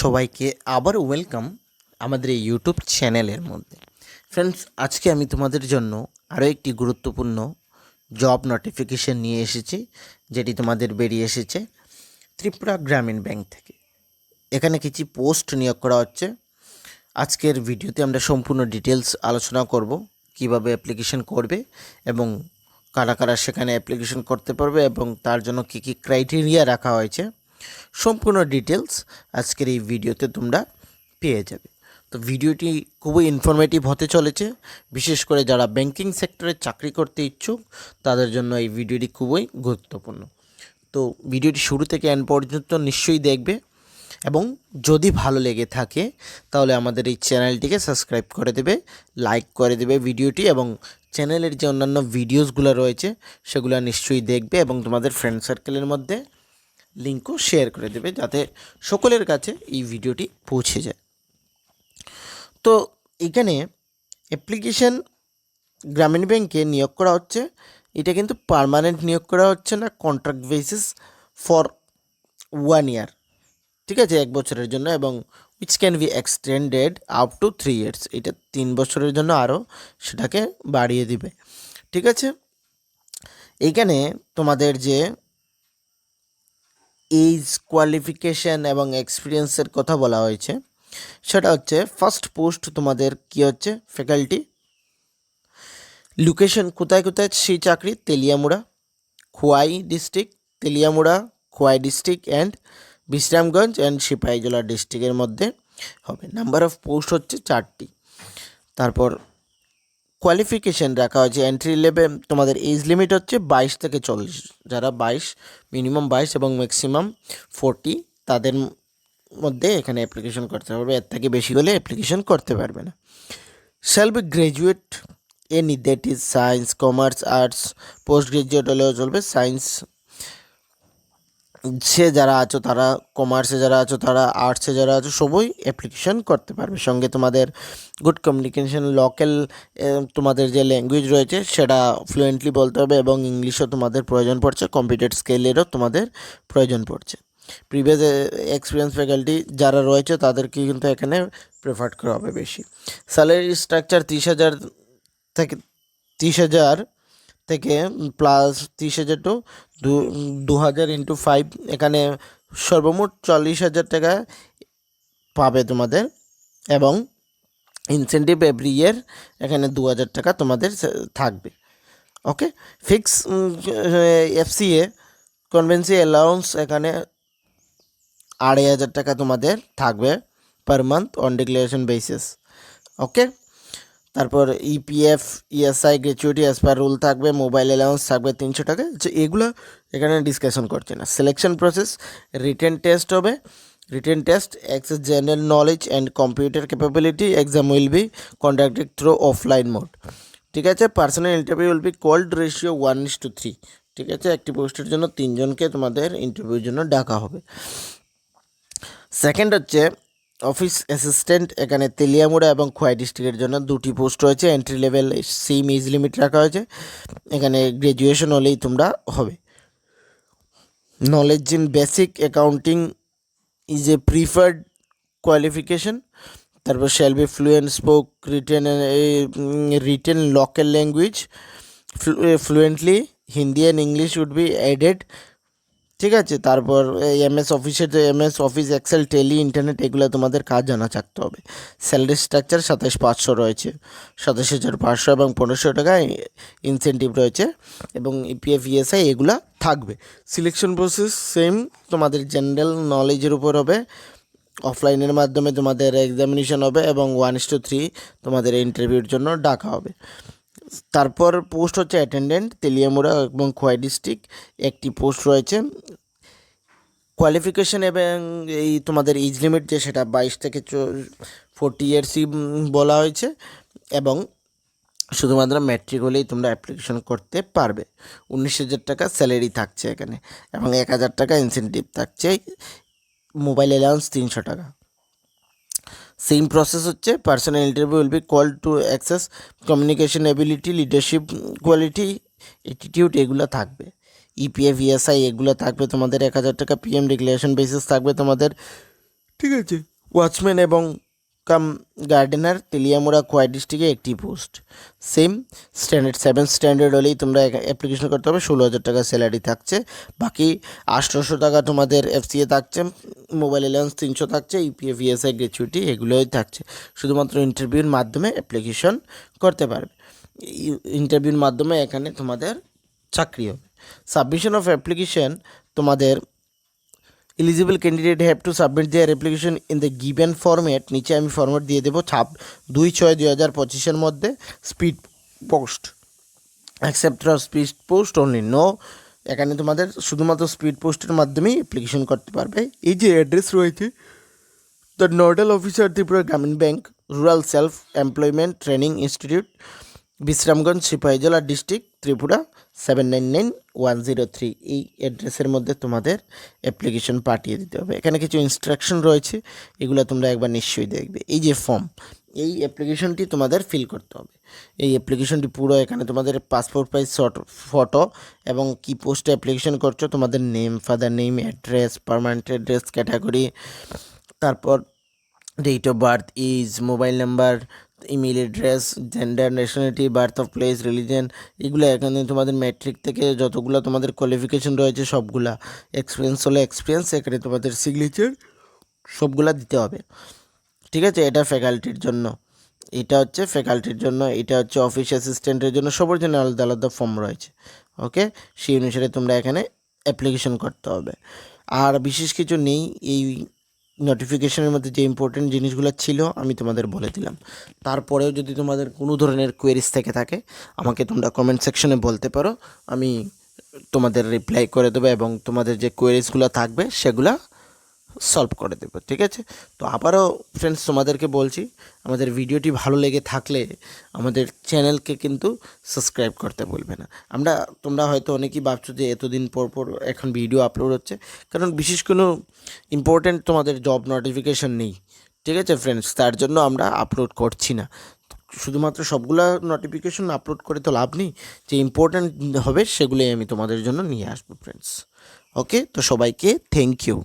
সবাইকে আবার ওয়েলকাম আমাদের এই ইউটিউব চ্যানেলের মধ্যে। ফ্রেন্ডস আজকে আমি তোমাদের জন্য আরও একটি গুরুত্বপূর্ণ জব নোটিফিকেশন নিয়ে এসেছি, যেটি তোমাদের বেরিয়ে এসেছে ত্রিপুরা গ্রামীণ ব্যাংক থেকে। এখানে কিছু পোস্ট নিয়োগ করা হচ্ছে। আজকের ভিডিওতে আমরা সম্পূর্ণ ডিটেলস আলোচনা করব, কীভাবে অ্যাপ্লিকেশন করবে এবং কারা কারা সেখানে অ্যাপ্লিকেশন করতে পারবে এবং তার জন্য কী কী ক্রাইটেরিয়া রাখা হয়েছে। সম্পূর্ণ ডিটেলস আজকের এই ভিডিওতে তোমরা পেয়ে যাবে। তো ভিডিওটি খুবই ইনফরমেটিভ হতে চলেছে। বিশেষ করে যারা ব্যাংকিং সেক্টরে চাকরি করতে ইচ্ছুক, তাদের জন্য এই ভিডিওটি খুবই গুরুত্বপূর্ণ। তো ভিডিওটি শুরু থেকে এন্ড পর্যন্ত নিশ্চয়ই দেখবে এবং যদি ভালো লেগে থাকে, তাহলে আমাদের এই চ্যানেলটিকে সাবস্ক্রাইব করে দেবে লাইক করে দেবে ভিডিওটি এবং চ্যানেলের যে অন্যান্য ভিডিওসগুলো রয়েছে, সেগুলো নিশ্চয়ই দেখবে এবং তোমাদের ফ্রেন্ড সার্কেলের মধ্যে লিঙ্কও শেয়ার করে দেবে যাতে সকলের কাছে এই ভিডিওটি পৌঁছে যায়। তো এখানে অ্যাপ্লিকেশন গ্রামীণ ব্যাংকে নিয়োগ করা হচ্ছে। এটা কিন্তু পার্মানেন্ট নিয়োগ করা হচ্ছে না contract basis for one year ঠিক আছে, এক বছরের জন্য এবং which can be extended up to three years এটা তিন বছরের জন্য আরও সেটাকে বাড়িয়ে দিবে। ঠিক আছে? এইখানে তোমাদের যে এইজ কোয়ালিফিকেশান এবং এক্সপিরিয়েন্সের কথা বলা হয়েছে। সেটা হচ্ছে ফার্স্ট পোস্ট তোমাদের কি হচ্ছে? ফ্যাকাল্টি লোকেশন কোথায় কোথায়? সেই চাকরি Teliamura. Khowai district Teliamura, Khowai district and Bishramganj and Sepahijala ডিস্ট্রিক্টের মধ্যে হবে। নাম্বার অফ পোস্ট হচ্ছে চারটি। তারপর কোয়ালিফিকেশান রাখা হয়েছে এন্ট্রি লেভেল তোমাদের এজ লিমিট হচ্ছে বাইশ থেকে চল্লিশ। যারা বাইশ মিনিমাম বাইশ এবং ম্যাক্সিমাম ফোরটি তাদের মধ্যে এখানে অ্যাপ্লিকেশন করতে পারবে। এর থেকে বেশি হলে অ্যাপ্লিকেশন করতে পারবে না। Self graduate any that is science commerce arts post graduate হলেও চলবে। সায়েন্স সে যারা আছো তারা কমার্সে যারা আছো, তারা আর্টসে যারা আছো, সবই অ্যাপ্লিকেশন করতে পারবে। সঙ্গে তোমাদের গুড কমিউনিকেশন লোকাল তোমাদের যে ল্যাঙ্গুয়েজ রয়েছে সেটা ফ্লুয়েন্টলি বলতে হবে এবং ইংলিশও তোমাদের প্রয়োজন পড়ছে কম্পিউটার স্কেলেরও তোমাদের প্রয়োজন পড়ছে। প্রিভিয়াস এক্সপিরিয়েন্স ফ্যাকাল্টি যারা রয়েছে তাদেরকে কিন্তু এখানে প্রেফার করা হবে বেশি। স্যালারি স্ট্রাকচার তিরিশ হাজার থেকে তিরিশ হাজার থেকে প্লাস তিরিশ হাজার টু দু দু হাজার ইন্টু ফাইভ এখানে সর্বমোট চল্লিশ হাজার টাকা পাবে তোমাদের এবং ইনসেন্টিভ এভরি ইয়ার এখানে দু হাজার টাকা তোমাদের থাকবে। Okay fix FCA conveyance allowance এখানে আড়াই হাজার টাকা তোমাদের থাকবে per month on declaration basis okay তারপর EPF ESI gratuity as per rule থাকবে মোবাইল অ্যালাউন্স থাকবে তিনশো টাকা। যে এগুলো এখানে ডিসকাশন করছে না। সিলেকশন প্রসেস রিটেন টেস্ট হবে। Written test assess general knowledge and computer capability exam will be conducted through offline mode ঠিক আছে? Personal interview will be called ratio one is to three ঠিক আছে? একটি পোস্টের জন্য তিনজনকে তোমাদের ইন্টারভিউর জন্য ডাকা হবে। সেকেন্ড হচ্ছে অফিস অ্যাসিস্ট্যান্ট, এখানে তেলিয়ামুড়া এবং খোয়াই ডিস্ট্রিক্টের জন্য দুটি পোস্ট রয়েছে। Entry level same age limit রাখা হয়েছে। এখানে গ্র্যাজুয়েশন হলেই তোমরা হবে। Knowledge in basic accounting is a preferred qualification তারপর shall be fluent spoken written written local language fluently Hindi and English would be added ঠিক আছে? তারপর এমএস অফিসের যে MS Office Excel Tally internet এগুলো তোমাদের কাজ জানা থাকতে হবে। স্যালারি স্ট্রাকচার সাতাশ পাঁচশো রয়েছে। সাতাশ হাজার পাঁচশো এবং পনেরোশো টাকা ইনসেন্টিভ রয়েছে এবং ইপিএফ ইএসআই এগুলো থাকবে। সিলেকশন প্রসেস সেম তোমাদের জেনারেল নলেজের উপর হবে। অফলাইনের মাধ্যমে তোমাদের এক্সামিনেশন হবে এবং ওয়ান ইস টু থ্রি তোমাদের ইন্টারভিউর জন্য ডাকা হবে। তারপর পোস্ট হচ্ছে অ্যাটেন্ডেন্ট, তেলিয়ামুড়া এবং খোয়াই ডিস্ট্রিক্ট। একটি পোস্ট রয়েছে। কোয়ালিফিকেশন এবং এই তোমাদের এজ লিমিট যে সেটা বাইশ থেকে ফোরটি ইয়ার্সই বলা হয়েছে এবং শুধুমাত্র ম্যাট্রিক হলেই তোমরা অ্যাপ্লিকেশন করতে পারবে। উনিশ হাজার টাকা স্যালারি থাকছে এখানে এবং এক হাজার টাকা ইনসেন্টিভ থাকছে। মোবাইল অ্যালাউন্স তিনশো টাকা। সেম প্রসেস হচ্ছে personal interview will be call to assess communication ability leadership quality attitude এগুলো থাকবে। ইপিএফ ইএসআই এগুলো থাকবে তোমাদের এক হাজার টাকা পিএম রেগুলেশন বেসিস থাকবে তোমাদের। ঠিক আছে? ওয়াচম্যান এবং কাম গার্ডেনার তেলিয়ামুড়া কোয়াই ডিস্ট্রিক্টে একটি post same standard seven standard হলেই তোমরা অ্যাপ্লিকেশন করতে হবে ষোলো হাজার টাকা স্যালারি থাকছে। বাকি আঠারোশো টাকা তোমাদের এফসিএ থাকছে মোবাইল অ্যালায়েন্স তিনশো থাকছে ইউপিএফ ইএসআই গ্র্যাচুইটি এগুলোই থাকছে। শুধুমাত্র ইন্টারভিউর মাধ্যমে অ্যাপ্লিকেশন করতে পারবে। ইন্টারভিউর মাধ্যমে এখানে তোমাদের চাকরি হবে। সাবমিশন অফ অ্যাপ্লিকেশন তোমাদের eligible candidate have to submit their application in the given format নিচে আমি ফরম্যাট দিয়ে দেবো, ছাপ দুই ছয় দুই হাজার পঁচিশের মধ্যে speed post accept speed post only no এখানে তোমাদের শুধুমাত্র স্পিড পোস্টের মাধ্যমেই অ্যাপ্লিকেশন করতে পারবে। এই যে অ্যাড্রেস রয়েছে the nodal officer Tripura Gramin bank rural self employment training institute Bishramganj, Sepahijala district, Tripura seven nine nine one zero three. এই অ্যাড্রেসের মধ্যে তোমাদের অ্যাপ্লিকেশন পাঠিয়ে দিতে হবে। এখানে কিছু ইনস্ট্রাকশন রয়েছে, এগুলো তোমরা একবার নিশ্চয়ই দেখবে। এই যে ফর্ম এই অ্যাপ্লিকেশনটি তোমাদের ফিল করতে হবে। এই অ্যাপ্লিকেশনটি পুরো এখানে তোমাদের পাসপোর্ট সাইজ ফটো এবং কি পোস্টে অ্যাপ্লিকেশন করছ, তোমাদের name father name address permanent address category তারপর date of birth is mobile number email address gender nationality birth of place religion এগুলো এখানে তোমাদের ম্যাট্রিক থেকে যতগুলো তোমাদের কোয়ালিফিকেশন রয়েছে সবগুলা এক্সপিরিয়েন্স হলে এক্সপিরিয়েন্স এখানে তোমাদের সিগনেচার সবগুলা দিতে হবে। ঠিক আছে? এটা ফ্যাকাল্টির জন্য। এটা হচ্ছে ফ্যাকাল্টির জন্য, এটা হচ্ছে অফিস অ্যাসিস্ট্যান্টের জন্য, সবার জন্য আলাদা আলাদা ফর্ম রয়েছে। ওকে সেই অনুসারে তোমরা এখানে অ্যাপ্লিকেশন করতে হবে। আর বিশেষ কিছু নেই, এই নোটিফিকেশনের মধ্যে যে ইম্পর্টেন্ট জিনিসগুলো ছিল, আমি তোমাদের বলে দিলাম। তারপরেও যদি তোমাদের কোনো ধরনের কোয়েরিজ থেকে থাকে, আমাকে তোমরা কমেন্ট সেকশনে বলতে পারো। আমি তোমাদের রিপ্লাই করে দেবো এবং তোমাদের যে কোয়েরিজগুলো থাকবে, সেগুলা সলভ করে দেবো, ঠিক আছে? তো আবারও ফ্রেন্ডস তোমাদেরকে বলছি, আমাদের ভিডিওটি ভালো লেগে থাকলে আমাদের চ্যানেলকে কিন্তু সাবস্ক্রাইব করতে বলবে না। আমরা, তোমরা হয়তো অনেকেই ভাবছ যে এতদিন পর পর এখন ভিডিও আপলোড হচ্ছে, কারণ বিশেষ কোনো ইম্পর্ট্যান্ট তোমাদের জব নোটিফিকেশন নেই, ঠিক আছে ফ্রেন্ডস তার জন্য আমরা আপলোড করছি না। শুধুমাত্র সবগুলা নোটিফিকেশন আপলোড করে তো লাভ নেই, যে ইম্পর্ট্যান্ট হবে সেগুলোই আমি তোমাদের জন্য নিয়ে আসব ফ্রেন্ডস ওকে তো সবাইকে থ্যাংক ইউ